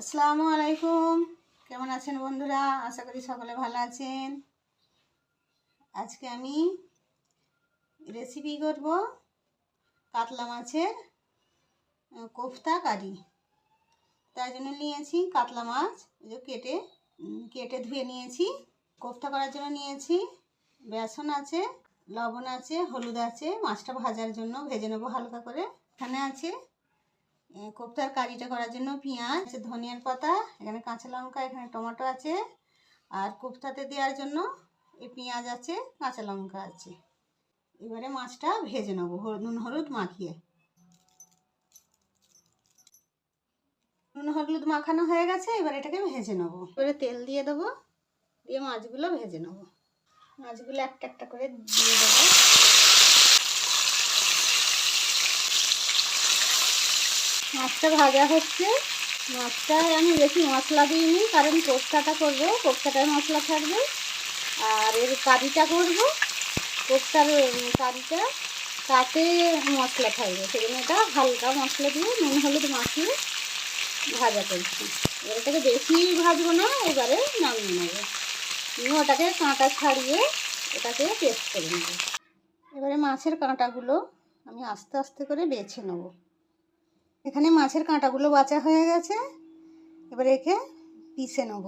আসসালামু আলাইকুম। কেমন আছেন বন্ধুরা? আশা করি সকলে ভালো আছেন। আজকে আমি রেসিপি করব কাতলা মাছের কোফতা কারি। তার জন্য নিয়েছি কাতলা মাছ। যে কেটে কেটে ধুয়ে নিয়েছি, কোফতা করার জন্য নিয়েছি। বেসন আছে, লবণ আছে, হলুদ আছে। মাছটা ভাজার জন্য ভেজে নেব হালকা করে। এখানে আছে কোপ্তার কারিটা করার জন্য পেঁয়াজ, ধনিয়ার পাতা, এখানে কাঁচা লঙ্কা, এখানে টমেটো আছে। আর কোপ্তাতে দেওয়ার জন্য এই পেঁয়াজ আছে, কাঁচা লঙ্কা আছে। এবারে মাছটা ভেজে নেব নুন, হলুদ মাখিয়ে। নুন, হলুদ মাখানো হয়ে গেছে, এবার এটাকে ভেজে নেব। এবারে তেল দিয়ে দেবো, দিয়ে মাছগুলো ভেজে নেব। মাছগুলো একটা একটা করে দিয়ে দেবো। মাছটা ভাজা হচ্ছে। মাছটায় আমি বেশি মশলা দিইনি, কারণ কোপ্তাটা করব, কোপ্তাটায় মশলা থাকবে। আর এর কারিটা করব, কোপ্তার কারিটা, তাতে মশলা থাকবে। সেজন্য এটা হালকা মশলা দিয়ে নুন, হলুদ মাখিয়ে ভাজা করছি। এটাকে বেশি ভাজবো না, এবারে নামিয়ে নেব। নিয়ে ওটাকে কাঁটা ছাড়িয়ে ওটাকে পেস্ট করে নেব। এবারে মাছের কাঁটাগুলো আমি আস্তে আস্তে করে বেছে নেব। এখানে মাছের কাঁটাগুলো বাছা হয়ে গেছে। এবার একে পিষে নেব।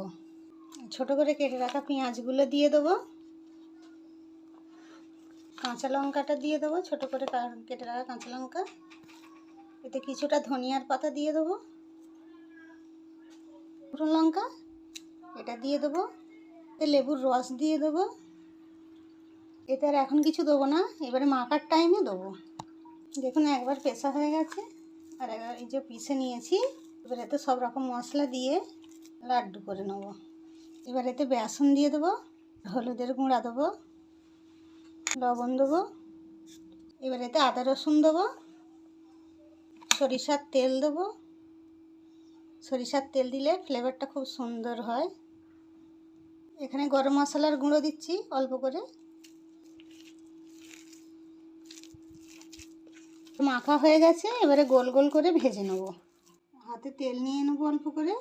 ছোট করে কেটে রাখা পেঁয়াজগুলো দিয়ে দেবো। কাঁচা লঙ্কাটা দিয়ে দেবো। ছোট করে কেটে রাখা কাঁচা লঙ্কা। এতে কিছুটা ধনিয়ার পাতা দিয়ে দেবো। শুকনো লঙ্কা, এটা দিয়ে দেবো। লেবুর রস দিয়ে দেবো। এতে আর এখন কিছু দেবো না। এবারে মাখার টাইমে দেবো। দেখুন একবার পেশা হয়ে গেছে। আর এবার এই যে পিষে নিয়েছি, এবার এতে সব রকম মশলা দিয়ে লাড্ডু করে নেব। এবার এতে বেসন দিয়ে দেবো, হলুদের গুঁড়া দেবো, লবণ দেবো, এবার এতে আদা রসুন দেবো, সরিষার তেল দেবো। সরিষার তেল দিলে ফ্লেভারটা খুব সুন্দর হয়। এখানে গরম মশলার গুঁড়ো দিচ্ছি অল্প করে। মাখা হয়ে গেছে, এবারে গোল গোল করে ভেজে নেব। হাতে তেল নিয়ে নেব অল্প করে।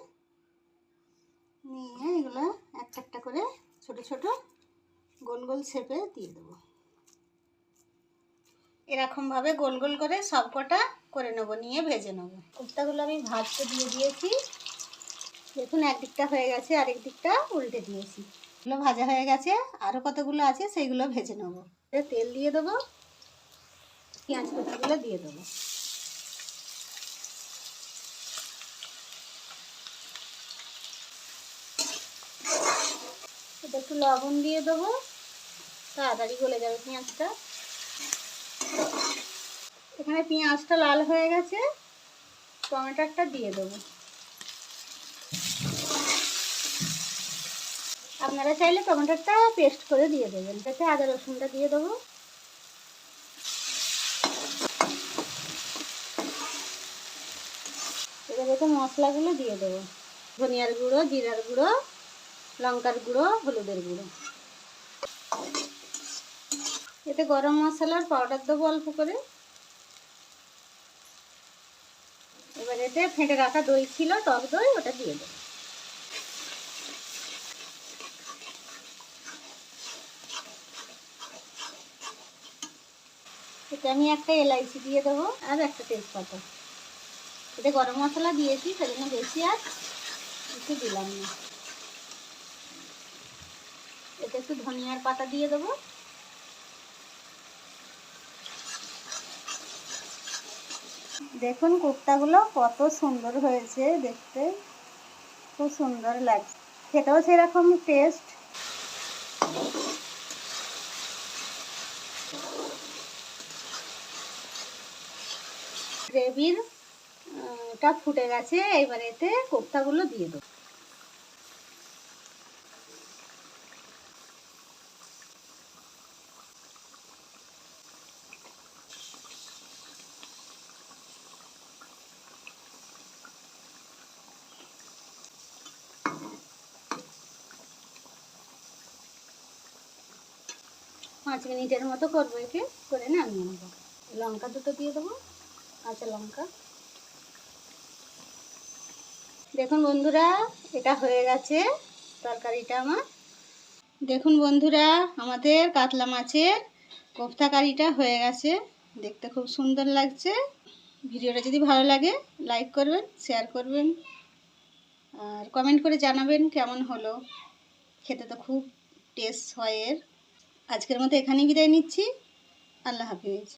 নিয়ে এগুলো একটা একটা করে ছোট ছোট গোল গোল শেপে দিয়ে দেবো। এরকমভাবে গোল গোল করে সব কটা করে নেব, নিয়ে ভেজে নেব। কুর্তাগুলো আমি ভাজতে দিয়ে দিয়েছি। দেখুন একদিকটা হয়ে গেছে, আরেক দিকটা উল্টে দিয়েছি। এগুলো ভাজা হয়ে গেছে আরও কতগুলো আছে সেইগুলো ভেজে নেব। তেল দিয়ে দেবো। পেঁয়াজ কুচিগুলো দিয়ে দেবো। এটা একটু লবণ দিয়ে দেবো, তাড়াতাড়ি গলে যাবে পেঁয়াজটা। এখানে পেঁয়াজটা লাল হয়ে গেছে, টমেটোটা দিয়ে দেবো। আপনারা চাইলে টমেটোটা পেস্ট করে দিয়ে দেবেন তাতে আদা রসুনটা দিয়ে দেবো। এতে মশলাগুলো দিয়ে দেবো। ধনিয়ার গুঁড়ো, জিরার গুঁড়ো, লঙ্কার গুঁড়ো, হলুদের গুঁড়ো। এতে গরম মশলার পাউডার দেবো অল্প করে। এবার এতে ফেটে রাখা দই ছিল, টক দই, ওটা দিয়ে দেবো। এতে আমি একটা এলাইচি দিয়ে দেবো আর একটা তেজপাতা। এতে গরম মশলা দিয়েছি, সেজন্য বেশি আর কিছু দিলাম না। এতে একটু ধনিয়ার পাতা দিয়ে দেবো। দেখুন কুর্তাগুলো কত সুন্দর হয়েছে দেখতে। খুব সুন্দর লাগছে। খেতেও সেরকম টেস্ট গ্রেভির টা ফুটে গেছে, এবার এতে কোপ্তাগুলো দিয়ে দেবো। পাঁচ মিনিটের মতো করব একে, করে নামিয়ে নেব। লঙ্কা দুটো দিয়ে দেবো, কাঁচা লঙ্কা। দেখুন বন্ধুরা, এটা হয়ে গেছে তরকারিটা আমার। দেখুন বন্ধুরা, আমাদের কাতলা মাছের কোফতা কারিটা হয়ে গেছে। দেখতে খুব সুন্দর লাগছে। ভিডিওটা যদি ভালো লাগে, লাইক করবেন, শেয়ার করবেন, আর কমেন্ট করে জানাবেন কেমন হলো। খেতে তো খুব টেস্ট হয় এর। আজকের মতো এখানেই বিদায় নিচ্ছি। আল্লাহ হাফিজ।